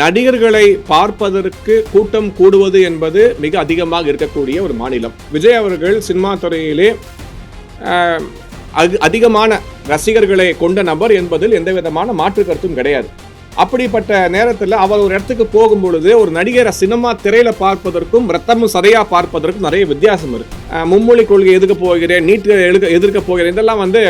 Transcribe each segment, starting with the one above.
நடிகர்களை பார்ப்பதற்கு கூட்டம் கூடுவது என்பது மிக அதிகமாக இருக்கக்கூடிய ஒரு மாநிலம். விஜய் அவர்கள் சினிமா துறையிலே அதிகமான ரசிகர்களை கொண்ட நபர் என்பதில் எந்த விதமான மாற்று கருத்தும் கிடையாது. அப்படிப்பட்ட நேரத்தில் அவர் ஒரு இடத்துக்கு போகும் பொழுது ஒரு நடிகரை சினிமா திரையில பார்ப்பதற்கும் ரத்தமும் சதையா பார்ப்பதற்கும் நிறைய வித்தியாசம் இருக்கு. மும்மொழி கொள்கை எதுக்க போகிறேன் நீட் எழுக்க எதிர்க்க போகிறேன் இதெல்லாம் வந்து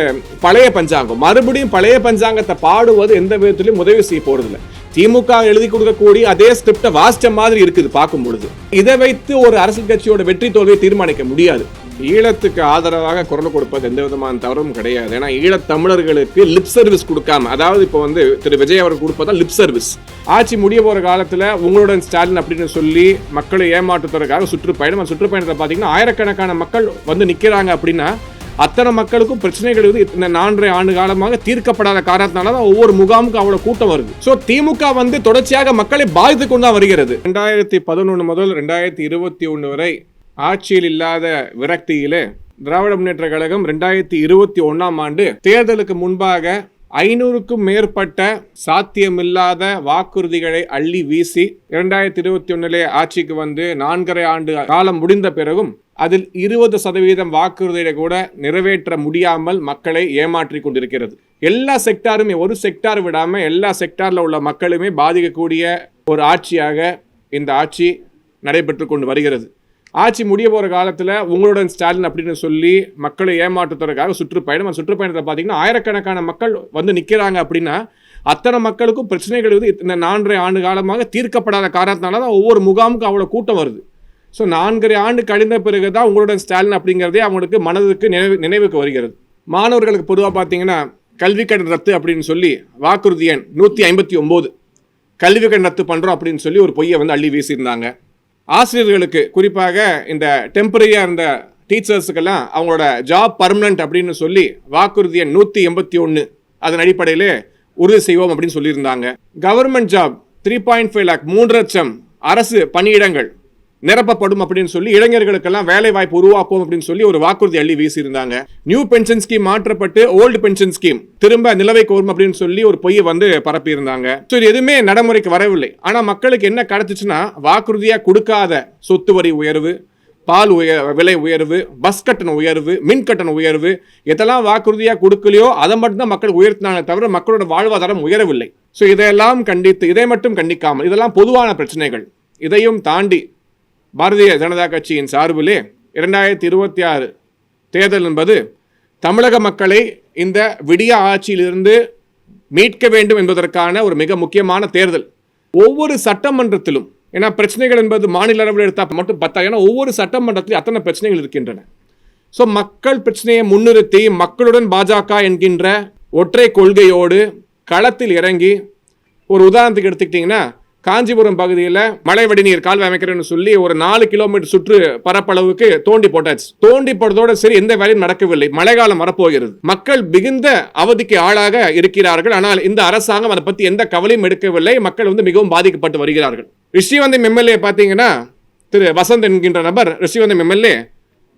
பழைய பஞ்சாங்கம். மறுபடியும் பழைய பஞ்சாங்கத்தை பாடுவது எந்த விதத்திலையும் உதவி செய்ய போறதில்லை. திமுக எழுதி கொடுக்கக்கூடிய அதே ஸ்கிரிப்டை வாசிச்ச மாதிரி இருக்குது பார்க்கும் பொழுது. இதை வைத்து ஒரு அரசியல் கட்சியோட வெற்றி தோல்வியை தீர்மானிக்க முடியாது. ஈழத்துக்கு ஆதரவாக குரல் கொடுப்பது எந்த விதமான தவறும் கிடையாது. ஏன்னா ஈழத் தமிழர்களுக்கு லிப் சர்வீஸ் கொடுக்காம அதாவது இப்போ வந்து திரு. விஜய் அவர் கொடுப்பதான் லிப் சர்வீஸ் ஆட்சி முடிய போகிற காலத்தில் உங்களுடன் ஸ்டாலின் அப்படின்னு சொல்லி மக்களை ஏமாற்றுவதற்காக சுற்றுப்பயணம் சுற்றுப்பயணத்தை பார்த்தீங்கன்னா ஆயிரக்கணக்கான மக்கள் வந்து நிற்கிறாங்க அப்படின்னா அத்தனை மக்களுக்கும் பிரச்சனைகள் வந்து இந்த நான்கரை ஆண்டு காலமாக தீர்க்கப்படாத காரணத்தினால தான் ஒவ்வொரு முகாமுக்கும் அவ்வளோ கூட்டம் வருது. ஸோ திமுக வந்து தொடர்ச்சியாக மக்களை பாதித்து கொண்டு தான் வருகிறது. ரெண்டாயிரத்தி பதினொன்று முதல் ரெண்டாயிரத்தி இருபத்தி ஒன்று வரை ஆட்சியில் இல்லாத விரக்தியிலே திராவிட முன்னேற்ற கழகம் ரெண்டாயிரத்தி இருபத்தி ஒன்றாம் ஆண்டு தேர்தலுக்கு முன்பாக ஐநூறுக்கும் மேற்பட்ட சாத்தியமில்லாத வாக்குறுதிகளை அள்ளி வீசி இரண்டாயிரத்தி இருபத்தி ஒன்னிலே ஆட்சிக்கு வந்து நான்கரை ஆண்டு காலம் முடிந்த பிறகும் அதில் இருபது சதவீதம் வாக்குறுதிகளை கூட நிறைவேற்ற முடியாமல் மக்களை ஏமாற்றி கொண்டிருக்கிறது. எல்லா செக்டாருமே ஒரு செக்டார் விடாமல் எல்லா செக்டாரில் உள்ள மக்களுமே பாதிக்கக்கூடிய ஒரு ஆட்சியாக இந்த ஆட்சி நடைபெற்று கொண்டு வருகிறது. ஆட்சி முடிய போகிற காலத்தில் உங்களுடன் ஸ்டாலின் அப்படின்னு சொல்லி மக்களை ஏமாற்றுறதுக்காக சுற்றுப்பயணம். அந்த சுற்றுப்பயணத்தை பார்த்தீங்கன்னா ஆயிரக்கணக்கான மக்கள் வந்து நிற்கிறாங்க அப்படின்னா அத்தனை மக்களுக்கும் பிரச்சனைகள் வந்து இந்த நான்கரை ஆண்டு காலமாக தீர்க்கப்படாத காரணத்தினால தான் ஒவ்வொரு முகாமுக்கும் அவ்வளோ கூட்டம் வருது. ஸோ நான்கரை ஆண்டு கழிந்த பிறகு தான் உங்களுடன் ஸ்டாலின் அப்படிங்கிறதே அவங்களுக்கு மனதுக்கு நினைவு நினைவுக்கு வருகிறது. மாணவர்களுக்கு பொதுவாக பார்த்தீங்கன்னா கல்வி கடன் ரத்து அப்படின்னு சொல்லி வாக்குறுதி எண் நூற்றி ஐம்பத்தி ஒம்பது. கல்வி கடன் ரத்து பண்ணுறோம் அப்படின்னு சொல்லி ஒரு பொய்யை வந்து அள்ளி வீசியிருந்தாங்க. ஆசிரியர்களுக்கு குறிப்பாக இந்த டெம்பரரியாக இருந்த டீச்சர்ஸுக்கெல்லாம் அவங்களோட ஜாப் பர்மனன்ட் அப்படின்னு சொல்லி வாக்குறுதியை நூற்றி எண்பத்தி ஒன்று அதன் அடிப்படையில் உறுதி செய்வோம் அப்படின்னு சொல்லியிருந்தாங்க. Government job three point five lakh மூன்று லட்சம் அரசு பணியிடங்கள் நிரப்பப்படும் அப்படின்னு சொல்லி இளைஞர்களுக்கெல்லாம் வேலை வாய்ப்பு உருவாக்கும் அப்படின்னு சொல்லி ஒரு வாக்குறுதி அள்ளி வீசியிருந்தாங்க. நியூ பென்ஷன் ஸ்கீம் மாற்றப்பட்டு ஓல்டு பென்ஷன் ஸ்கீம் திரும்ப நிலவை கோரும் அப்படின்னு சொல்லி ஒரு பொய்யை வந்து பரப்பியிருந்தாங்க. ஸோ இது எதுவுமே நடைமுறைக்கு வரவில்லை. ஆனா மக்களுக்கு என்ன கிடைச்சிச்சுன்னா வாக்குறுதியா கொடுக்காத சொத்து வரி உயர்வு பால் உய விலை உயர்வு பஸ் கட்டண உயர்வு மின் கட்டண உயர்வு எதெல்லாம் வாக்குறுதியாக கொடுக்கலையோ அதை மட்டும்தான் மக்கள் உயர்த்தினாங்க தவிர மக்களோட வாழ்வாதாரம் உயரவில்லை. ஸோ இதையெல்லாம் கண்டித்து இதை மட்டும் கண்டிக்காமல் இதெல்லாம் பொதுவான பிரச்சனைகள். இதையும் தாண்டி பாரதிய ஜனதா கட்சியின் சார்பிலே இரண்டாயிரத்தி இருபத்தி ஆறு தேர்தல் என்பது தமிழக மக்களை இந்த விடிய ஆட்சியிலிருந்து மீட்க வேண்டும் என்பதற்கான ஒரு மிக முக்கியமான தேர்தல். ஒவ்வொரு சட்டமன்றத்திலும் ஏன்னா பிரச்சனைகள் என்பது மாநில அளவில் எடுத்தால் மட்டும் பத்தா ஏன்னா ஒவ்வொரு சட்டமன்றத்திலும் அத்தனை பிரச்சனைகள் இருக்கின்றன. ஸோ மக்கள் பிரச்சனையை முன்னிறுத்தி மக்களுடன் பாஜக என்கின்ற ஒற்றை கொள்கையோடு களத்தில் இறங்கி ஒரு உதாரணத்துக்கு எடுத்துக்கிட்டிங்கன்னா காஞ்சிபுரம் பகுதியில் மழை வடிநீர் கால்வாய் அமைக்கிறேன்னு சொல்லி ஒரு நாலு கிலோமீட்டர் சுற்று பரப்பளவுக்கு தோண்டி போட்டாச்சு. தோண்டி போட்டதோட சரி எந்த வேலையும் நடக்கவில்லை. மழைக்காலம் வரப்போகிறது. மக்கள் மிகுந்த அவதிக்கு ஆளாக இருக்கிறார்கள். ஆனால் இந்த அரசாங்கம் அதை பற்றி எந்த கவலையும் எடுக்கவில்லை. மக்கள் வந்து மிகவும் பாதிக்கப்பட்டு வருகிறார்கள். ரிஷிவந்தம் எம்எல்ஏ பார்த்தீங்கன்னா திரு வசந்த் என்கின்ற நபர் ரிஷிவந்தம் எம்எல்ஏ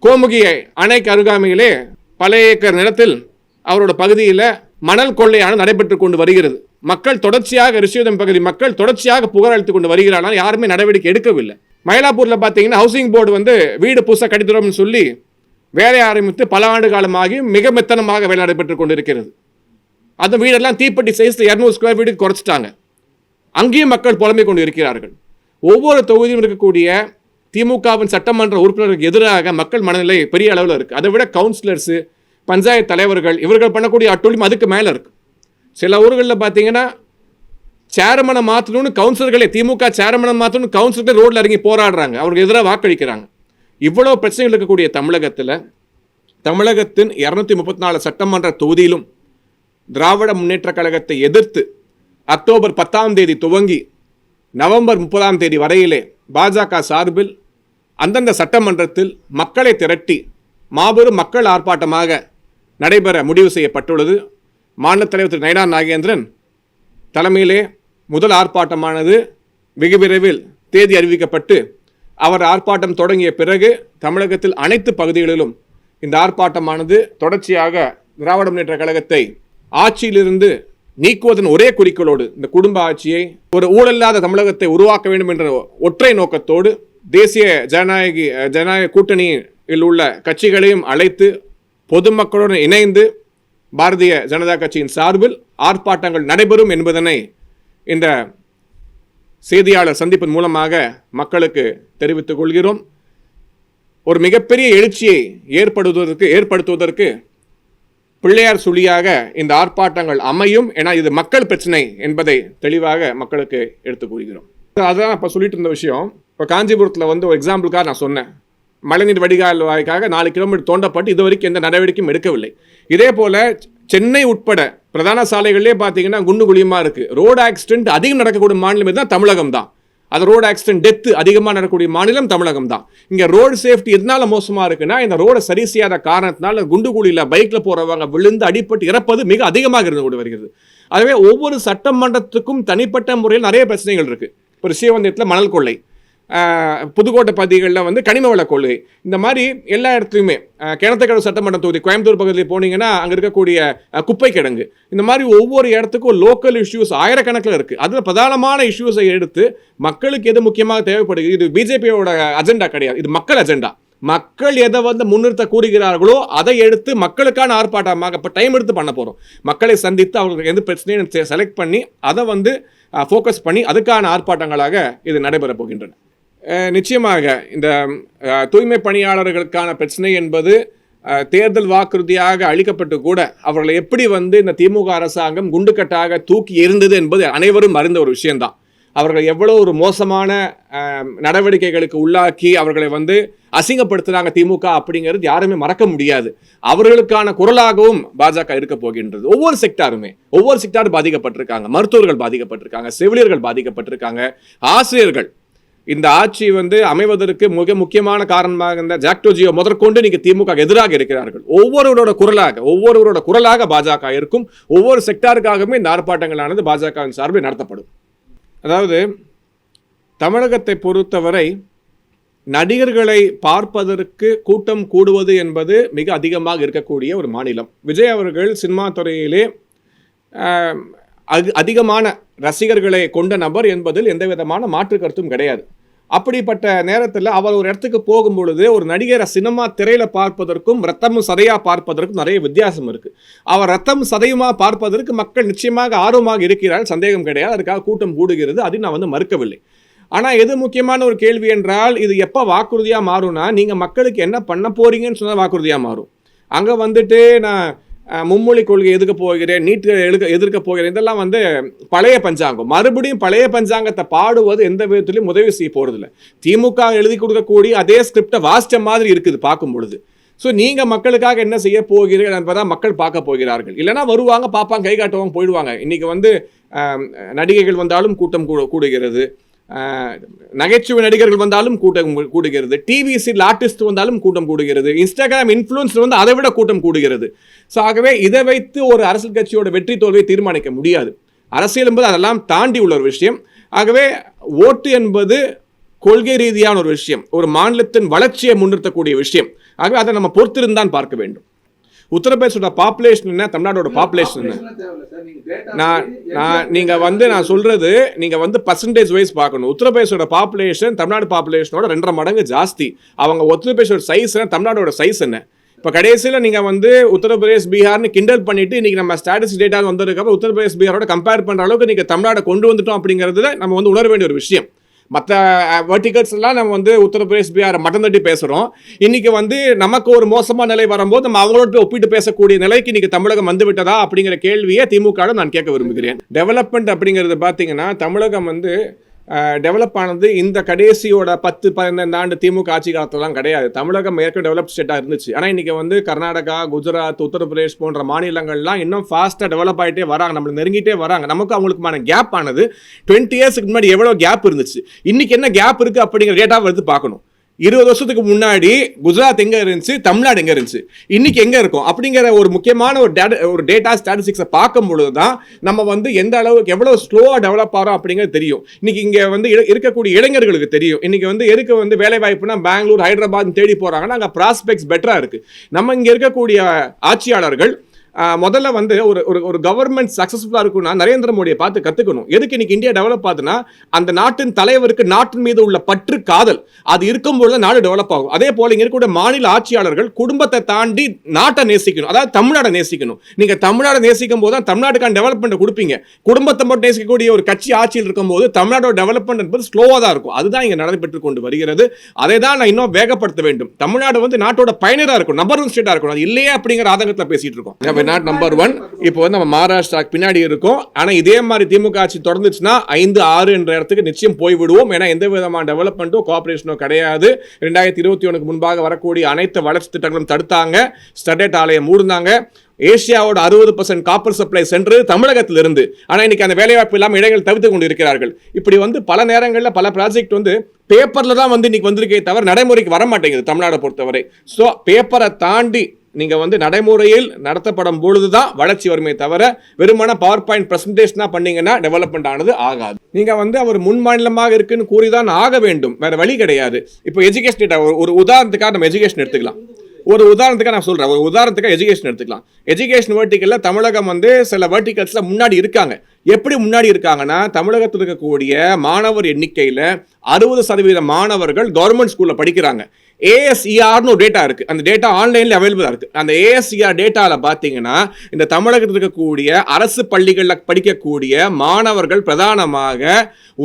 கோமுகி அணைக்கு அருகாமையிலே பல ஏக்கர் நிலத்தில் அவரோட பகுதியில் மணல் கொள்ளையானது நடைபெற்று கொண்டு வருகிறது. மக்கள் தொடர்ச்சியாக ரிஷியுதம் பகுதி மக்கள் தொடர்ச்சியாக புகார் அளித்து கொண்டு வருகிறார்கள் யாருமே நடவடிக்கை எடுக்கவில்லை. மயிலாப்பூரில் பார்த்தீங்கன்னா ஹவுசிங் போர்டு வந்து வீடு புதுசாக கட்டித்தரோம்னு சொல்லி வேலை ஆரம்பித்து பல ஆண்டு காலமாகி மிக மெத்தனமாக வேலை நடைபெற்று கொண்டிருக்கிறது. அந்த வீடெல்லாம் தீப்பெட்டி சைஸ் இரநூறு ஸ்கொயர் ஃபீட்டுக்கு குறைச்சிட்டாங்க. அங்கேயும் மக்கள் புலம்பிக் கொண்டு இருக்கிறார்கள். ஒவ்வொரு தொகுதியும் இருக்கக்கூடிய திமுகவின் சட்டமன்ற உறுப்பினருக்கு எதிராக மக்கள் மனநிலை பெரிய அளவில் இருக்குது அதை விட கவுன்சிலர்ஸு பஞ்சாயத்து தலைவர்கள் இவர்கள் பண்ணக்கூடிய அட்டூழியம் அதுக்கு மேலே இருக்குது சில ஊர்களில் பார்த்தீங்கன்னா சேர்மனை மாற்றணும்னு கவுன்சிலர்களே திமுக சேர்மனை மாற்றணும்னு கவுன்சிலர்களே ரோட்டில் இறங்கி போராடுறாங்க. அவருக்கு எதிராக வாக்களிக்கிறாங்க. இவ்வளோ பிரச்சனைகள் இருக்கக்கூடிய தமிழகத்தில் தமிழகத்தின் இரநூத்தி முப்பத்தி நாலு சட்டமன்ற தொகுதியிலும் திராவிட முன்னேற்ற கழகத்தை எதிர்த்து அக்டோபர் பத்தாம் தேதி துவங்கி நவம்பர் முப்பதாம் தேதி வரையிலே பாஜக சார்பில் அந்தந்த சட்டமன்றத்தில் மக்களை திரட்டி மாபெரும் மக்கள் ஆர்ப்பாட்டமாக நடைபெற முடிவு செய்யப்பட்டுள்ளது. மாநில தலைவர் திரு நயனா நாகேந்திரன் தலைமையிலே முதல் ஆர்ப்பாட்டமானது வெகு விரைவில் தேதி அறிவிக்கப்பட்டு அவர் ஆர்ப்பாட்டம் தொடங்கிய பிறகு தமிழகத்தில் அனைத்து பகுதிகளிலும் இந்த ஆர்ப்பாட்டமானது தொடர்ச்சியாக திராவிட முன்னேற்ற கழகத்தை ஆட்சியிலிருந்து நீக்குவதன் ஒரே குறிக்கோளோடு இந்த குடும்ப ஆட்சியை ஒரு ஊழல்லாத தமிழகத்தை உருவாக்க வேண்டும் என்ற ஒற்றை நோக்கத்தோடு தேசிய ஜனநாயகி ஜனநாயக கூட்டணியில் உள்ள கட்சிகளையும் அழைத்து பொதுமக்களுடன் இணைந்து பாரதிய ஜனதா கட்சியின் சார்பில் ஆர்ப்பாட்டங்கள் நடைபெறும் என்பதனை இந்த செய்தியாளர் சந்திப்பின் மூலமாக மக்களுக்கு தெரிவித்துக் கொள்கிறோம். ஒரு மிகப்பெரிய எழுச்சியை ஏற்படுவதற்கு ஏற்படுத்துவதற்கு பிள்ளையார் சுழியாக இந்த ஆர்ப்பாட்டங்கள் அமையும் என இது மக்கள் பிரச்சனை என்பதை தெளிவாக மக்களுக்கு எடுத்து கூறுகிறோம். அதான் இப்போ சொல்லிட்டு இருந்த விஷயம். இப்போ காஞ்சிபுரத்தில் வந்து ஒரு எக்ஸாம்பிளுக்காக நான் சொன்னேன். மழைநீர் வடிகால் வாய்க்காக நாலு கிலோமீட்டர் தோண்டப்பட்டு இது வரைக்கும் எந்த நடவடிக்கையும் எடுக்கவில்லை. இதே போல் சென்னை உட்பட பிரதான சாலைகளிலே பார்த்தீங்கன்னா குண்டு குழியுமா இருக்குது ரோடு ஆக்சிடென்ட் அதிகம் நடக்கக்கூடிய மாநிலம் தான் தமிழகம் தான். அது ரோடு ஆக்சிடென்ட் டெத்து அதிகமாக நடக்கக்கூடிய மாநிலம் தமிழகம் தான். இங்கே ரோடு சேஃப்டி எதனால மோசமாக இருக்குன்னா இந்த ரோடை சரி செய்யாத காரணத்தினால குண்டு குழியில் பைக்கில் போகிறவங்க விழுந்து அடிபட்டு இறப்பது மிக அதிகமாக இருந்து கொண்டு வருகிறது. அதுவே ஒவ்வொரு சட்டமன்றத்துக்கும் தனிப்பட்ட முறையில் நிறைய பிரச்சனைகள் இருக்குது இப்போ ரிஷிவந்தியத்தில் மணல் கொள்ளை. புதுக்கோட்டை பகுதிகளில் வந்து கனிம வள கொள்கை. இந்த மாதிரி எல்லா இடத்துலையுமே ஆஹ் கிணத்துக்கடவு சட்டமன்ற தொகுதி கோயம்புத்தூர் பகுதியில் போனீங்கன்னா அங்கே இருக்கக்கூடிய குப்பை கிடங்கு இந்த மாதிரி ஒவ்வொரு இடத்துக்கும் லோக்கல் இஷ்யூஸ் ஆயிரக்கணக்கில் இருக்குது அதில் பிரதானமான இஷ்யூஸை எடுத்து மக்களுக்கு எது முக்கியமாக தேவைப்படுது? இது பிஜேபியோட அஜெண்டா கிடையாது. இது மக்கள் அஜெண்டா மக்கள் எதை வந்து முன்னிறுத்த கூறுகிறார்களோ அதை எடுத்து மக்களுக்கான ஆர்ப்பாட்டமாக இப்போ டைம் எடுத்து பண்ண போகிறோம் மக்களை சந்தித்து அவங்களுக்கு எந்த பிரச்சனையும் செலக்ட் பண்ணி அதை வந்து ஃபோக்கஸ் பண்ணி அதுக்கான ஆர்ப்பாட்டங்களாக இது நடைபெறப் போகின்றன. நிச்சயமாக இந்த தூய்மை பணியாளர்களுக்கான பிரச்சனை என்பது தேர்தல் வாக்குறுதியாக அளிக்கப்பட்டு கூட அவர்களை எப்படி வந்து இந்த திமுக அரசாங்கம் குண்டுக்கட்டாக தூக்கி எறிந்தது என்பது அனைவரும் அறிந்த ஒரு விஷயம்தான். அவர்கள் எவ்வளோ ஒரு மோசமான நடவடிக்கைகளுக்கு உள்ளாக்கி அவர்களை வந்து அசிங்கப்படுத்துகிறாங்க திமுக அப்படிங்கிறது யாருமே மறக்க முடியாது. அவர்களுக்கான குரலாகவும் பாஜக இருக்க போகின்றது. ஒவ்வொரு செக்டாருமே ஒவ்வொரு செக்டாரும் பாதிக்கப்பட்டிருக்காங்க. மருத்துவர்கள் பாதிக்கப்பட்டிருக்காங்க. செவிலியர்கள் பாதிக்கப்பட்டிருக்காங்க. ஆசிரியர்கள் இந்த ஆட்சி வந்து அமைவதற்கு மிக முக்கியமான காரணமாக இந்த ஜாக்டோஜியோ முதற்கொண்டு நீங்கள் திமுக எதிராக இருக்கிறார்கள். ஒவ்வொருவரோட குரலாக ஒவ்வொருவரோட குரலாக பாஜக இருக்கும். ஒவ்வொரு செக்டாருக்காகவுமே இந்த ஆர்ப்பாட்டங்களானது பாஜகவின் சார்பில் நடத்தப்படும். அதாவது தமிழகத்தை பொறுத்தவரை நடிகர்களை பார்ப்பதற்கு கூட்டம் கூடுவது என்பது மிக அதிகமாக இருக்கக்கூடிய ஒரு மாநிலம். விஜய் அவர்கள் சினிமா துறையிலே அது அதிகமான ரசிகர்களை கொண்ட நபர் என்பதில் எந்த விதமான மாற்று கருத்தும் கிடையாது. அப்படிப்பட்ட நேரத்தில் அவர் ஒரு இடத்துக்கு போகும் பொழுது ஒரு நடிகரை சினிமா திரையில பார்ப்பதற்கும் ரத்தமும் சதையாக பார்ப்பதற்கும் நிறைய வித்தியாசம் இருக்கு. அவர் ரத்தம் சதையுமா பார்ப்பதற்கு மக்கள் நிச்சயமாக ஆர்வமாக இருக்கிறார். சந்தேகம் கிடையாது. அதுக்காக கூட்டம் கூடுகிறது. அதை நான் வந்து மறுக்கவில்லை. ஆனால் எது முக்கியமான ஒரு கேள்வி என்றால் இது எப்போ வாக்குறுதியாக மாறும்னா நீங்கள் மக்களுக்கு என்ன பண்ண போறீங்கன்னு சொன்னால் வாக்குறுதியாக மாறும். அங்கே வந்துட்டு நான் மும்மொழி கொள்கை எதுக்க போகிறேன் நீட் எழுக்க எதிர்க்க போகிறேன் இதெல்லாம் வந்து பழைய பஞ்சாங்கம். மறுபடியும் பழைய பஞ்சாங்கத்தை பாடுவது எந்த விதத்துலையும் உதவி செய்ய போகிறதில்ல திமுக எழுதி கொடுக்கக்கூடிய அதே ஸ்கிரிப்டை வாசிச்ச மாதிரி இருக்குது பார்க்கும் பொழுது. ஸோ நீங்கள் மக்களுக்காக என்ன செய்ய போகிறீர்கள் என்பதான் மக்கள் பார்க்க போகிறார்கள். இல்லைன்னா வருவாங்க பார்ப்பாங்க கை காட்டுவாங்க போயிடுவாங்க. இன்றைக்கி வந்து நடிகைகள் வந்தாலும் கூட்டம் கூடுகிறது. நகைச்சுவை நடிகர்கள் வந்தாலும் கூட்டம் கூடுகிறது. டிவி சீரியல் ஆர்டிஸ்ட் வந்தாலும் கூட்டம் கூடுகிறது. இன்ஸ்டாகிராம் இன்ஃப்ளூன்சர் வந்து அதை விட கூட்டம் கூடுகிறது. ஸோ ஆகவே இதை வைத்து ஒரு அரசியல் கட்சியோட வெற்றி தோல்வியை தீர்மானிக்க முடியாது. அரசியல் என்பது அதெல்லாம் தாண்டி உள்ள ஒரு விஷயம். ஆகவே ஓட்டு என்பது கொள்கை ரீதியான ஒரு விஷயம். ஒரு மாநிலத்தின் வளர்ச்சியை முன்னிறுத்தக்கூடிய விஷயம். ஆகவே அதை நம்ம பொறுத்திருந்தான் பார்க்க வேண்டும். உத்தரப்பிரதேசோட பாப்புலேஷன் என்ன? தமிழ்நாடோட பாப்புலேஷன் என்ன? நான் நான் நீங்க வந்து நான் சொல்றது நீங்க வந்து பர்சன்டேஜ் வைஸ் பார்க்கணும். உத்தரப்பிரதேசோட பாப்புலேஷன் தமிழ்நாடு பாப்புலேஷனோட ரெண்டரை மடங்கு ஜாஸ்தி. அவங்க உத்தரப்பிரதேசோட சைஸ் என்ன தமிழ்நாடோட சைஸ் என்ன? இப்போ கடைசியில் நீங்கள் வந்து உத்தரப்பிரதேஷ் பீகார்னு கிண்டல் பண்ணிட்டு இன்னைக்கு நம்ம ஸ்டாட்டிஸ் டேட்டா வந்ததுக்கப்புறம் உத்தரப்பிரதேஷ் பீகாரோட கம்பேர் பண்ணுற அளவுக்கு நீங்கள் தமிழ்நாடை கொண்டு வந்துட்டோம் அப்படிங்கிறதுல நம்ம வந்து உணர வேண்டிய ஒரு விஷயம். மற்ற வெர்டிகல்ஸ்லாம் நம்ம வந்து உத்தரப்பிரதேஷ் பீகார் மட்டம் தட்டி பேசுகிறோம் இன்றைக்கி வந்து நமக்கு ஒரு மோசமான நிலை வரும்போது நம்ம அவங்களோட போய் ஒப்பிட்டு பேசக்கூடிய நிலைக்கு இன்றைக்கி தமிழகம் வந்து விட்டதா அப்படிங்கிற கேள்வியை திமுக நான் கேட்க விரும்புகிறேன். டெவலப்மெண்ட் அப்படிங்கிறது பார்த்தீங்கன்னா தமிழகம் வந்து டெவலப் ஆனது இந்த கடைசியோட பத்து பதினைந்து ஆண்டு திமுக ஆட்சி காலத்துலாம் கிடையாது. தமிழகம் ஏற்கனவே டெவலப் ஸ்டேட்டாக இருந்துச்சு. ஆனால் இன்றைக்கி வந்து கர்நாடகா குஜராத் உத்தரப்பிரதேஷ் போன்ற மாநிலங்கள்லாம் இன்னும் ஃபாஸ்ட்டாக டெவலப் ஆகிட்டே வராங்க. நம்மளை நெருங்கிட்டே வராங்க. நமக்கு அவங்களுக்குமான கேப் ஆனது டுவெண்ட்டி இயர்ஸ்க்கு முன்னாடி எவ்வளோ கேப் இருந்துச்சு? இன்றைக்கி என்ன கேப் இருக்குது அப்படிங்கிற டேட்டா எடுத்து பார்க்கணும். இருபது வருஷத்துக்கு முன்னாடி குஜராத் எங்கே இருந்துச்சு? தமிழ்நாடு எங்கே இருந்துச்சு? இன்னைக்கு எங்கே இருக்கும்? அப்படிங்கிற ஒரு முக்கியமான ஒரு டேட்டா ஒரு டேட்டா ஸ்டாட்டிஸ்டிக்ஸை பார்க்கும் பொழுது தான் நம்ம வந்து எந்த அளவுக்கு எவ்வளோ ஸ்லோவாக டெவலப் ஆகிறோம் அப்படிங்கிறது தெரியும். இன்னைக்கு இங்கே வந்து இருக்கக்கூடிய இளைஞர்களுக்கு தெரியும். இன்னைக்கு வந்து எதுக்கு வந்து வேலை வாய்ப்புனா பெங்களூர் ஹைதராபாத் தேடி போகிறாங்கன்னா அங்கே ப்ராஸ்பெக்ட்ஸ் பெட்டராக இருக்குது நம்ம இங்கே இருக்கக்கூடிய ஆட்சியாளர்கள் முதல்ல வந்து ஒரு ஒரு ஒரு கவர்மெண்ட் சக்ஸஸ்ஃபுல்லாக இருக்கும்னா நரேந்திர மோடியை பார்த்து கற்றுக்கணும் எதுக்கு இன்னைக்கு இந்தியா டெவலப் ஆகுதுன்னா அந்த நாட்டின் தலைவருக்கு நாட்டின் மீது உள்ள பற்று காதல் அது இருக்கும்பொழுது நாடு டெவலப் ஆகும். அதே போல இங்கே இருக்கக்கூடிய மாநில ஆட்சியாளர்கள் குடும்பத்தை தாண்டி நாட்டை நேசிக்கணும். அதாவது தமிழ்நாடை நேசிக்கணும். நீங்கள் தமிழ்நாடை நேசிக்கும் போது தான் தமிழ்நாட்டுக்கான டெவலப்மெண்ட் கொடுப்பீங்க. குடும்பத்தை மட்டும் நேசிக்கக்கூடிய ஒரு கட்சி ஆட்சியில் இருக்கும்போது தமிழ்நாடோட டெவலப்மெண்ட் என்பது ஸ்லோவாக தான் இருக்கும். அதுதான் இங்கே நடைபெற்று கொண்டு வருகிறது. அதை தான் நான் இன்னும் வேகப்படுத்த வேண்டும். தமிழ்நாடு வந்து நாட்டோட பயனராக இருக்கும். நம்பர் ஒன் ஸ்டேட்டாக இருக்கும் அது இல்லையே அப்படிங்கிற ஆதங்கத்தில் பேசிகிட்டு இருக்கோம். நாட் நம்பர் ஒன் இப்போ வந்து நம்ம மகாராஷ்டிரா பின்னாடி இருக்கும். ஆனால் இதே மாதிரி திமுக ஆட்சி தொடர்ந்துச்சுன்னா ஐந்து ஆறு என்ற இடத்துக்கு நிச்சயம் போய்விடுவோம். ஏன்னா எந்த விதமான டெவலப்மெண்ட்டோ கோஆபரேஷனோ கிடையாது ரெண்டாயிரத்தி இருபத்தி ஒன்றுக்கு முன்பாக வரக்கூடிய அனைத்து வளர்ச்சி திட்டங்களும் தடுத்தாங்க. ஸ்டெர்லைட் ஆலையை மூடினாங்க. ஏசியாவோட அறுபது பர்சன்ட் காப்பர் சப்ளை சென்று தமிழகத்தில் இருந்து ஆனால் இன்னைக்கு அந்த வேலைவாய்ப்பு இல்லாமல் இடைகள் தவிர்த்து கொண்டு இருக்கிறார்கள் இப்படி வந்து பல நேரங்களில் பல ப்ராஜெக்ட் வந்து பேப்பரில் தான் வந்து இன்னைக்கு வந்திருக்கே தவிர நடைமுறைக்கு வர மாட்டேங்குது தமிழ்நாடை பொறுத்தவரை. ஸோ பேப்பரை தாண்டி நீங்கள் வந்து நடைமுறையில் நடத்தப்படும் பொழுது தான் வளர்ச்சி வருமே தவிர வெறுமன பவர் பாயிண்ட் ப்ரெசன்டேஷனாக பண்ணீங்கன்னா டெவலப்மெண்ட் ஆனது ஆகாது. நீங்கள் வந்து அவர் முன் மாநிலமாக இருக்குன்னு கூறிதான் ஆக வேண்டும். வேறு வழி கிடையாது. இப்போ எஜுகேஷன் டேட்டா ஒரு உதாரணத்துக்காக நம்ம எஜுகேஷன் எடுத்துக்கலாம். ஒரு உதாரணத்துக்காக நான் சொல்கிறேன் ஒரு உதாரணத்துக்காக எஜுகேஷன் எடுத்துக்கலாம். எஜுகேஷன் வேர்ட்டிக்கலில் தமிழகம் வந்து சில வேர்ட்டிக்கல்ஸில் முன்னாடி இருக்காங்க. எப்படி முன்னாடி இருக்காங்கன்னா தமிழகத்தில் இருக்கக்கூடிய மாணவர் எண்ணிக்கையில் அறுபது சதவீத மாணவர்கள் கவர்மெண்ட் ஸ்கூலில் படிக்கிறாங்க. ஏஎஸ்இஆர்னு ஒரு டேட்டா இருக்குது அந்த டேட்டா ஆன்லைனில் அவைலபிளாக இருக்குது அந்த ஏஎஸ்இஆர் டேட்டாவில் பார்த்தீங்கன்னா இந்த தமிழகத்தில் இருக்கக்கூடிய அரசு பள்ளிகளில் படிக்கக்கூடிய மாணவர்கள் பிரதானமாக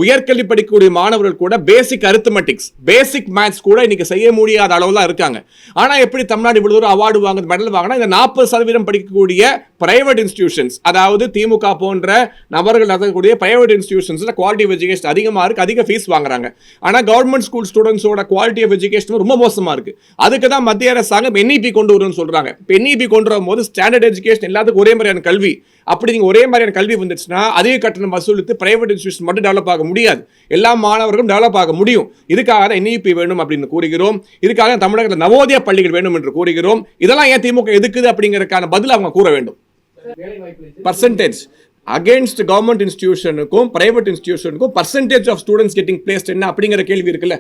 உயர்கல்வி படிக்கக்கூடிய மாணவர்கள் கூட பேசிக் அரித்தமெட்டிக்ஸ் பேசிக் மேத்ஸ் கூட இன்றைக்கி செய்ய முடியாத அளவில் இருக்காங்க. ஆனால் எப்படி தமிழ்நாடு இவ்வளோ தூரம் அவார்டு வாங்குது மெடல் வாங்கினா இந்த நாற்பது சதவீதம் படிக்கக்கூடிய பிரைவேட் இன்ஸ்டியூஷன்ஸ் அதாவது திமுக போன்ற நபர்கள் நடத்தக்கூடிய பிரைவேட் இன்ஸ்டியூஷன்ஸில் குவாலிட்டி ஆஃப் எஜுகேஷன் அதிகமாக இருக்கு அதிக ஃபீஸ் வாங்குறாங்க. ஆனால் கவர்மெண்ட் ஸ்கூல் ஸ்டூடெண்ட்ஸோட குவாலிட்டி ஆஃப் எஜுகேஷன் ரொம்ப மோசமா இருக்கு. அதுக்கு தான் மத்திய அரசாங்கம் என்இபி கொண்டு வரும்னு சொல்றாங்க. என்இபி கொண்டு வரும்போது ஸ்டாண்டர்ட் எஜுகேஷன் எல்லாத்துக்கும் ஒரே மாதிரியான கல்வி. அப்படி நீங்கள் ஒரே மாதிரியான கல்வி வந்துச்சுன்னா அதிக கட்டணம் வசூலித்து பிரைவேட் இன்ஸ்டியூஷன் மட்டும் டெவலப் ஆக முடியாது. எல்லா மாணவர்களும் டெவலப் ஆக முடியும். இதுக்காக தான் என்இபி வேணும் அப்படின்னு கூறுகிறோம். இதுக்காக தமிழகத்தில் நவோதய பள்ளிகள் வேணும் என்று கூறுகிறோம். இதெல்லாம் ஏன் திமுக எதுக்குது அப்படிங்கறதுக்கான பதில் அவங்க கூற வேண்டும். பர்சன்டேஜ் அகேன்ஸ்ட் கவர்மெண்ட் இன்ஸ்டிடியூஷனுக்கும் private இன்ஸ்டியூஷனுக்கும் percentage of students getting placed என்ன அப்படிங்கிற கேள்வி இருக்குல்ல.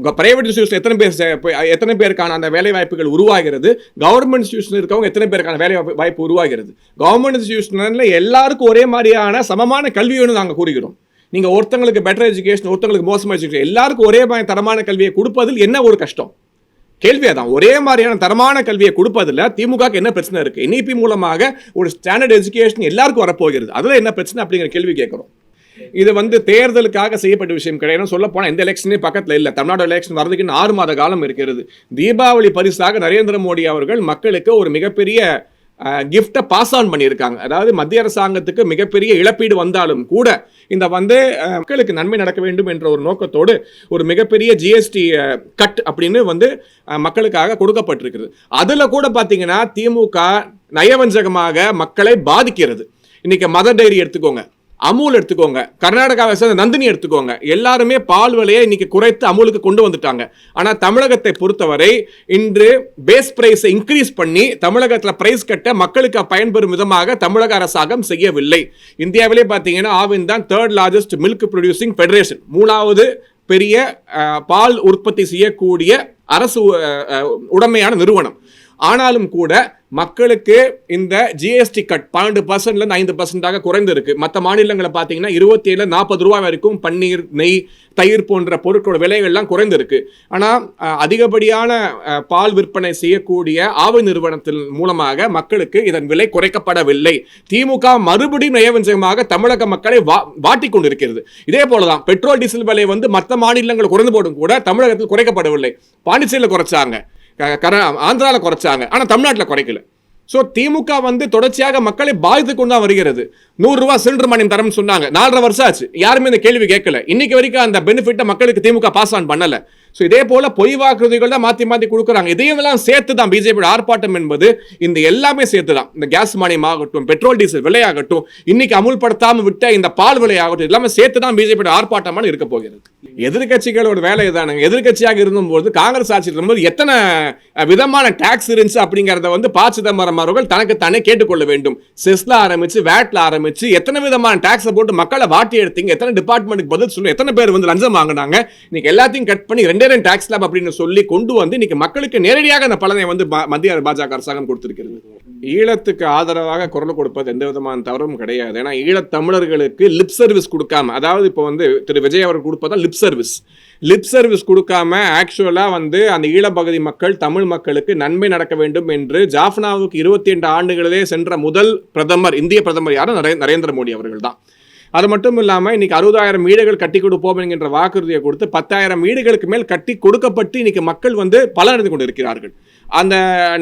பிரைவேட் இன்ஸ்டியூஷன் எத்தனை பேர் எத்தனை பேருக்கான அந்த வேலை வாய்ப்புகள் உருவாகிறது? கவர்மெண்ட் இன்ஸ்டியூஷன் இருக்கவங்க எத்தனை பேருக்கான வேலை வாய்ப்பு- வாய்ப்பு உருவாகிறது? கவர்மெண்ட் இன்ஸ்டியூஷனில் எல்லாருக்கும் ஒரே மாதிரியான சமமான கல்வி வேணும் நாங்கள் கூறுகிறோம். நீங்கள் ஒருத்தங்களுக்கு பெட்டர் எஜுகேஷன் ஒருத்தங்களுக்கு மோசமாக எஜுகேஷன் எல்லாருக்கும் ஒரே மாதிரி தரமான கல்வியை கொடுப்பதில் என்ன ஒரு கஷ்டம்? கேள்வி அதான். ஒரே மாதிரியான தரமான கல்வியை கொடுப்பதில் திமுகவுக்கு என்ன பிரச்சனை இருக்குது என்இபி மூலமாக ஒரு ஸ்டாண்டர்ட் எஜுகேஷன் எல்லாருக்கும் வரப்போகிறது. அதில் என்ன பிரச்சனை அப்படிங்கிற கேள்வி கேட்குறோம். இது வந்து தேர்தலுக்காக செய்யப்பட்ட விஷயம் கிடையாது. சொல்ல போனால் எந்த எலெக்ஷனே பக்கத்துல இல்லை. தமிழ்நாடு எலெக்ஷன் வரதுக்கு இன்னும் ஆறு மாத காலம் இருக்கிறது. தீபாவளி பரிசாக நரேந்திர மோடி அவர்கள் மக்களுக்கு ஒரு மிகப்பெரிய கிஃப்டை பாஸ் ஆன் பண்ணியிருக்காங்க. அதாவது மத்திய அரசாங்கத்துக்கு மிகப்பெரிய இழப்பீடு வந்தாலும் கூட இந்த வந்து மக்களுக்கு நன்மை நடக்க வேண்டும் என்ற ஒரு நோக்கத்தோடு ஒரு மிகப்பெரிய ஜிஎஸ்டி கட் அப்படின்னு வந்து மக்களுக்காக கொடுக்கப்பட்டிருக்கிறது அதுல கூட பார்த்தீங்கன்னா திமுக நயவஞ்சகமாக மக்களை பாதிக்கிறது. இன்னைக்கு மதர் டைரி எடுத்துக்கோங்க. அமுல் எடுத்துக்கோங்க. கர்நாடகாவை சேர்ந்த நந்தினி எடுத்துக்கோங்க. எல்லாருமே பால் விலையை இன்னைக்கு குறைத்து அமுலுக்கு கொண்டு வந்துட்டாங்க. ஆனால் தமிழகத்தை பொறுத்தவரை இன்று பேஸ் பிரைஸை இன்க்ரீஸ் பண்ணி தமிழகத்தில் பிரைஸ் கட்ட மக்களுக்கு பயன்பெறும் விதமாக தமிழக அரசாங்கம் செய்யவில்லை. இந்தியாவிலே பார்த்தீங்கன்னா ஆவின் தான் third largest milk producing federation மூணாவது பெரிய பால் உற்பத்தி செய்யக்கூடிய அரசு உடமையான உடைமையான நிறுவனம். ஆனாலும் கூட மக்களுக்கு இந்த ஜிஎஸ்டி கட் பன்னெண்டு பர்சன்ட்லேருந்து ஐந்து பர்சன்டாக குறைந்திருக்கு. மற்ற மாநிலங்களை பார்த்தீங்கன்னா இருபத்தி ஏழு நாற்பது ரூபாய் வரைக்கும் பன்னீர் நெய் தயிர் போன்ற பொருட்களோட விலைகள்லாம் குறைந்திருக்கு. ஆனால் அதிகப்படியான பால் விற்பனை செய்யக்கூடிய ஆவை நிறுவனத்தின் மூலமாக மக்களுக்கு இதன் விலை குறைக்கப்படவில்லை. திமுக மறுபடியும் நயவஞ்சகமாக தமிழக மக்களை வா வாட்டி கொண்டிருக்கிறது. இதே போலதான் பெட்ரோல் டீசல் விலை வந்து மற்ற மாநிலங்கள் குறைந்து போடும் கூட தமிழகத்தில் குறைக்கப்படவில்லை. பாண்டிச்சேரியில் குறைச்சாங்க. கர ஆந்திராவில் குறைச்சாங்க. ஆனால் தமிழ்நாட்டில் குறைக்கல. ஸோ திமுக வந்து தொடர்ச்சியாக மக்களை பாதித்து கொண்டு தான் வருகிறது. நூறுரூவா சிலிண்டர் மானியம் தரம்னு சொன்னாங்க. நாலரை வருஷம் ஆச்சு. யாருமே இந்த கேள்வி கேட்கல. இன்னைக்கு வரைக்கும் அந்த பெனிஃபிட்டை மக்களுக்கு திமுக பாஸ் ஆன் பண்ணலை. ஸோ இதே போல பொய் வாக்குறுதிகள் தான் மாற்றி மாற்றி கொடுக்குறாங்க. இதையும் எல்லாம் சேர்த்து தான் பிஜேபி ஆர்ப்பாட்டம் என்பது இந்த எல்லாமே சேர்த்து தான் இந்த கேஸ் மானியம் ஆகட்டும் பெட்ரோல் டீசல் விலையாகட்டும் இன்னைக்கு அமுல்படுத்தாமல் விட்ட இந்த பால் விலையாகட்டும் எல்லாமே சேர்த்து தான் பிஜேபி ஆர்ப்பாட்டமான இருக்க போகிறது. எதிர்க்கட்சிகளோட வேலை இதானுங்க. எதிர்க்கட்சியாக இருந்தபோது காங்கிரஸ் ஆட்சியில் இருக்கும்போது எத்தனை விதமான டாக்ஸ் இருந்துச்சு அப்படிங்கிறத வந்து ப சிதம்பரம் அவர்கள் தனக்கு தானே கேட்டுக்கொள்ள வேண்டும். செஸ்ல ஆரம்பிச்சு வேட்ல ஆரம்பிச்சு எத்தனை விதமான டாக்ஸை போட்டு மக்களை வாட்டி எடுத்தீங்க? எத்தனை டிபார்ட்மெண்ட்டுக்கு பதில் சொல்லணும் எத்தனை பேர் வந்து லஞ்சம் வாங்கினாங்க? இன்னைக்கு எல்லாத்தையும் கட் பண்ணி ரெண்டு இன்டெரன் டாக்ஸ் லேப் அப்படின்னு சொல்லி கொண்டு வந்து இன்னைக்கு மக்களுக்கு நேரடியாக அந்த பலனை வந்து மத்திய பாஜக அரசாங்கம் கொடுத்திருக்கிறது. ஈழத்துக்கு ஆதரவாக குரல் கொடுப்பது எந்த விதமான தவறும் கிடையாது. ஏன்னா ஈழத் தமிழர்களுக்கு லிப் சர்வீஸ் கொடுக்காம அதாவது இப்போ வந்து திரு. விஜய் அவர் கொடுப்பதா லிப் சர்வீஸ் லிப் சர்வீஸ் கொடுக்காம ஆக்சுவலா வந்து அந்த ஈழப்பகுதி மக்கள் தமிழ் மக்களுக்கு நன்மை நடக்க வேண்டும் என்று ஜாஃப்னாவுக்கு இருபத்தி ரெண்டு ஆண்டுகளிலே சென்ற முதல் பிரதமர் இந்திய பிரதமர் யாரும் நரேந்திர மோடி அவர்கள் தான். அது மட்டும் இல்லாமல் இன்னைக்கு அறுபதாயிரம் வீடுகள் கட்டி கொடுப்போம் என்கின்ற வாக்குறுதியை கொடுத்து பத்தாயிரம் வீடுகளுக்கு மேல் கட்டி கொடுக்கப்பட்டு இன்னைக்கு மக்கள் வந்து பலனடைந்து கொண்டிருக்கிறார்கள். அந்த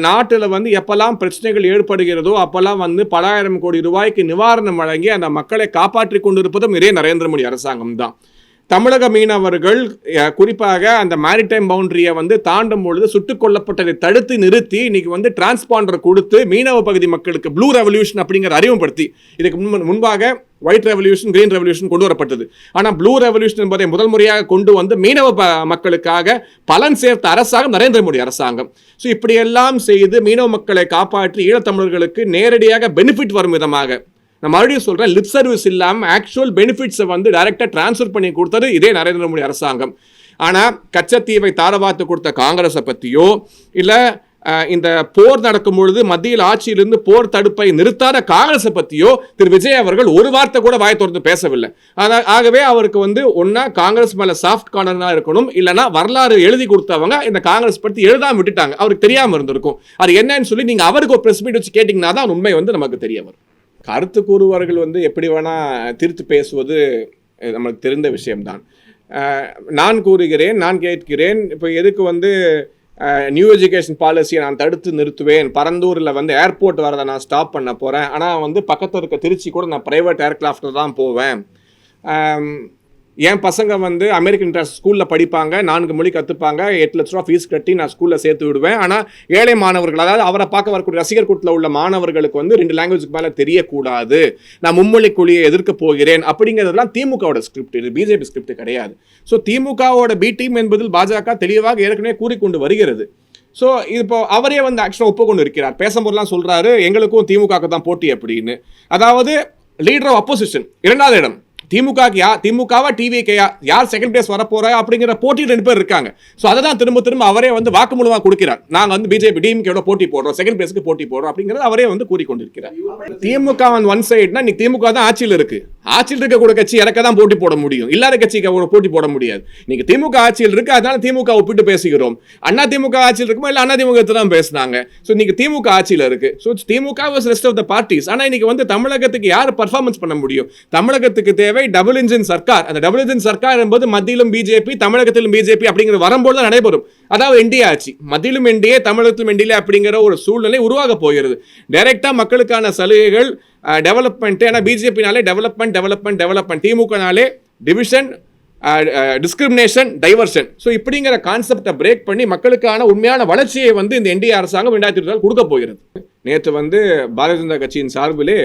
நாட்டில் வந்து எப்பெல்லாம் பிரச்சனைகள் ஏற்படுகிறதோ அப்பெல்லாம் வந்து பலாயிரம் கோடி ரூபாய்க்கு நிவாரணம் வழங்கி அந்த மக்களை காப்பாற்றி கொண்டிருப்பதும் இதே நரேந்திர மோடி அரசாங்கம் தான் தமிழக மீனவர்கள் குறிப்பாக அந்த மேரிடைம் பவுண்டரியை வந்து தாண்டும் பொழுது சுட்டுக் கொல்லப்பட்டதை தடுத்து நிறுத்தி இன்னைக்கு வந்து டிரான்ஸ்பாண்டர் கொடுத்து மீனவ பகுதி மக்களுக்கு ப்ளூ ரெவல்யூஷன் அப்படிங்கிற அறிமுகப்படுத்தி இதுக்கு முன் முன்பாக ஒயிட் ரெவல்யூஷன் கிரீன் ரெவல்யூஷன் கொண்டு வரப்பட்டது. ஆனால் ப்ளூ ரெவல்யூஷன் என்பதை முதல் முறையாக கொண்டு வந்து மீனவ ப- மக்களுக்காக பலன் சேர்த்த அரசாங்கம் நரேந்திர மோடி அரசாங்கம். ஸோ இப்படியெல்லாம் செய்து மீனவ மக்களை காப்பாற்றி ஈழத்தமிழர்களுக்கு நேரடியாக பெனிஃபிட் வரும் விதமாக நான் மறுபடியும் சொல்கிறேன் லிப் சர்வீஸ் இல்லாமல் ஆக்சுவல் பெனிஃபிட்ஸை வந்து டைரெக்டாக டிரான்ஸ்ஃபர் பண்ணி கொடுத்தது இதே நரேந்திர மோடி அரசாங்கம். ஆனால் கச்சத்தீவை தாரவாத்து கொடுத்த காங்கிரஸை பற்றியோ இல்லை இந்த போர் நடக்கும் பொழுது மத்தியில் ஆட்சியிலிருந்து போர் தடுப்பை நிறுத்தாத காங்கிரஸை பற்றியோ திரு விஜய் அவர்கள் ஒரு வார்த்தை கூட வாய் திறந்து பேசவில்லை. அதான் ஆகவே அவருக்கு வந்து ஒன்றா காங்கிரஸ் மேலே சாஃப்ட் கார்னரா இருக்கணும் இல்லைன்னா வரலாறு எழுதி கொடுத்தவங்க இந்த காங்கிரஸ் பற்றி எழுதாம விட்டுட்டாங்க. அவருக்கு தெரியாமல் இருந்திருக்கும். அது என்னன்னு சொல்லி நீங்கள் அவருக்கு ஒரு ப்ரெஸ் மீட் வச்சு கேட்டிங்கன்னா தான் உண்மை வந்து நமக்கு தெரிய வரும். கருத்து கூறுபவர்கள் வந்து எப்படி வேணால் திருத்து பேசுவது நம்மளுக்கு தெரிந்த விஷயம்தான். நான் கூறுகிறேன் நான் கேட்கிறேன் இப்போ எதுக்கு வந்து நியூ எஜுகேஷன் பாலிசியை நான் தடுத்து நிறுத்துவேன்? பரந்தூரில் வந்து ஏர்போர்ட் வரதை நான் ஸ்டாப் பண்ண போகிறேன் ஆனால் வந்து பக்கத்தில் இருக்க திருச்சி கூட நான் ப்ரைவேட் ஏர்கிராஃப்டில் தான் போவேன். என் பசங்க வந்து அமெரிக்கன் இன்டர்நேஷனல் ஸ்கூலில் படிப்பாங்க நான்கு மொழி கற்றுப்பாங்க எட்டு லட்ச ரூபா ஃபீஸ் கட்டி நான் ஸ்கூலில் சேர்த்து விடுவேன். ஆனால் ஏழை மாணவர்கள் அதாவது அவரை பார்க்க வரக்கூடிய ரசிகர் கூட்டத்தில் உள்ள மாணவர்களுக்கு வந்து ரெண்டு லாங்குவேஜுக்கு மேலே தெரியக்கூடாது. நான் மும்மொழி குழியை எதிர்க்க போகிறேன் அப்படிங்கிறதெல்லாம் திமுகவோட ஸ்கிரிப்ட் இது பிஜேபி ஸ்கிரிப்ட் கிடையாது. ஸோ திமுகவோட பி டீம் என்பதில் பாஜக தெளிவாக ஏற்கனவே கூறிக்கொண்டு வருகிறது. ஸோ இப்போ அவரே வந்து ஆக்சுவலாக ஒப்புக்கொண்டு இருக்கிறார். பேசும்போதெல்லாம் சொல்கிறாரு எங்களுக்கும் திமுகவுக்கு தான் போட்டி அப்படின்னு. அதாவது லீடர் ஆஃப் அப்போசிஷன் இரண்டாவது இடம். திமுகக்கு யா திமுகவா டிவிகேயா யார் செகண்ட் பிளேஸ் வரப்போறா அப்படிங்கிற போட்டி ரெண்டு பேர் இருக்காங்க. ஸோ அதை தான் திரும்ப திரும்ப அவரே வந்து வாக்குமூலமாக கொடுக்கிறார். நாங்கள் வந்து பிஜேபி டிஎம்கேட போட்டி போடுறோம். செகண்ட் பிளேஸ்க்கு போட்டி போடுறோம் அப்படிங்கிறது அவரே வந்து கூறிக்கொண்டிருக்கிறார். திமுக வந்து ஒன் சைடுனா இன்னைக்கு திமுக தான் ஆட்சியில் இருக்கு. ஆட்சியில் இருக்கக்கூடிய கட்சி இறக்க தான் போட்டி போட முடியும். இல்லாத கட்சிக்கு அவங்க போட்டி போட முடியாது. இன்னைக்கு திமுக ஆட்சியில் இருக்கு அதனால திமுக ஒப்பிட்டு பேசுகிறோம். அண்ணா திமுக ஆட்சியில் இருக்குமோ இல்லை அண்ணா திமுக தான் பேசுனாங்க? ஸோ இன்னைக்கு திமுக ஆட்சியில் இருக்கு. So DMK was rest of the parties ஆனால் இன்னைக்கு வந்து தமிழகத்துக்கு யார் பர்ஃபார்மன்ஸ் பண்ண முடியும்? தமிழகத்துக்கு தேவை டபுள் இன்ஜின் சர்க்கார். அந்த டபுள் இன்ஜின் சர்க்கார் என்பது மத்தியிலும் பிஜேபி தமிழகத்திலும் பிஜேபி அப்படிங்கிற வரும்போது தான் நடைபெறும். அதாவது என்டிஏ ஆட்சி மத்தியிலும் என்டிஏ தமிழகத்திலும் என்டிஏ அப்படிங்கிற ஒரு சூழ்நிலை உருவாக போகிறது. டைரெக்டாக மக்களுக்கான சலுகைகள் டெவலப்மெண்ட் ஏன்னா பிஜேபினாலே டெவலப்மெண்ட் டெவலப்மெண்ட் டெவலப்மெண்ட் திமுகனாலே டிவிஷன் டிஸ்கிரிமினேஷன் டைவர்ஷன் ஸோ இப்படிங்கிற கான்செப்டை பிரேக் பண்ணி மக்களுக்கான உண்மையான வளர்ச்சியை வந்து இந்த என்டிஏ அரசாங்கம் ரெண்டாயிரத்தி இருபதால் கொடுக்க போகிறது. நேற்று வந்து பாரதிய ஜனதா கட்சியின் சார்பிலே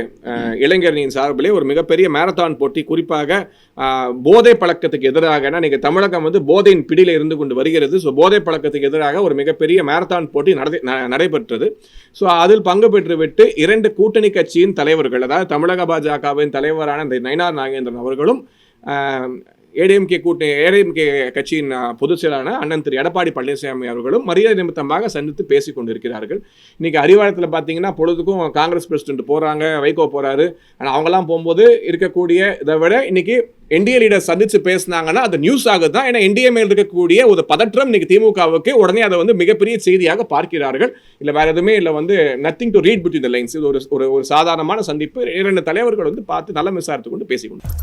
இளைஞரணியின் சார்பிலே ஒரு மிகப்பெரிய மேரத்தான் போட்டி குறிப்பாக போதை பழக்கத்துக்கு எதிராக நீங்கள் தமிழகம் வந்து போதையின் பிடியில் இருந்து கொண்டு வருகிறது. ஸோ போதை பழக்கத்துக்கு எதிராக ஒரு மிகப்பெரிய மேரத்தான் போட்டி நடை ந- நடைபெற்றது. ஸோ அதில் பங்கு பெற்றுவிட்டு இரண்டு கூட்டணி கட்சியின் தலைவர்கள் அதாவது தமிழக பாஜகவின் தலைவரான இந்த நயினார் நாகேந்திரன் அவர்களும் ஏடிஎம்கே கூட்டணி ஏடிஎம்கே கட்சியின் பொதுச் செயலாளரான அண்ணன் திரு. எடப்பாடி பழனிசாமி அவர்களும் மரியாதை நிமித்தமாக சந்தித்து பேசிக் கொண்டிருக்கிறார்கள் இன்னைக்கு அறிவாளத்தில் பார்த்தீங்கன்னா பொழுதுக்கும் காங்கிரஸ் பிரசிடென்ட் போகிறாங்க வைகோ போகிறாரு ஆனால் அவங்கெல்லாம் போகும்போது இருக்கக்கூடிய இதை விட இன்னைக்கு என்டிஏ லீடர் சந்தித்து பேசினாங்கன்னா அது நியூஸ் ஆகுது தான் ஏன்னா என்டிஏ மேல் இருக்கக்கூடிய ஒரு பதற்றம் இன்னைக்கு திமுகவுக்கு உடனே அதை வந்து மிகப்பெரிய செய்தியாக பார்க்கிறார்கள். இல்லை வேற எதுவுமே இல்லை வந்து nothing to read between the lines இது ஒரு ஒரு சாதாரணமான சந்திப்பு. இரண்டு தலைவர்கள் வந்து பார்த்து நல்ல விசாரித்து கொண்டு பேசிக்கொண்டு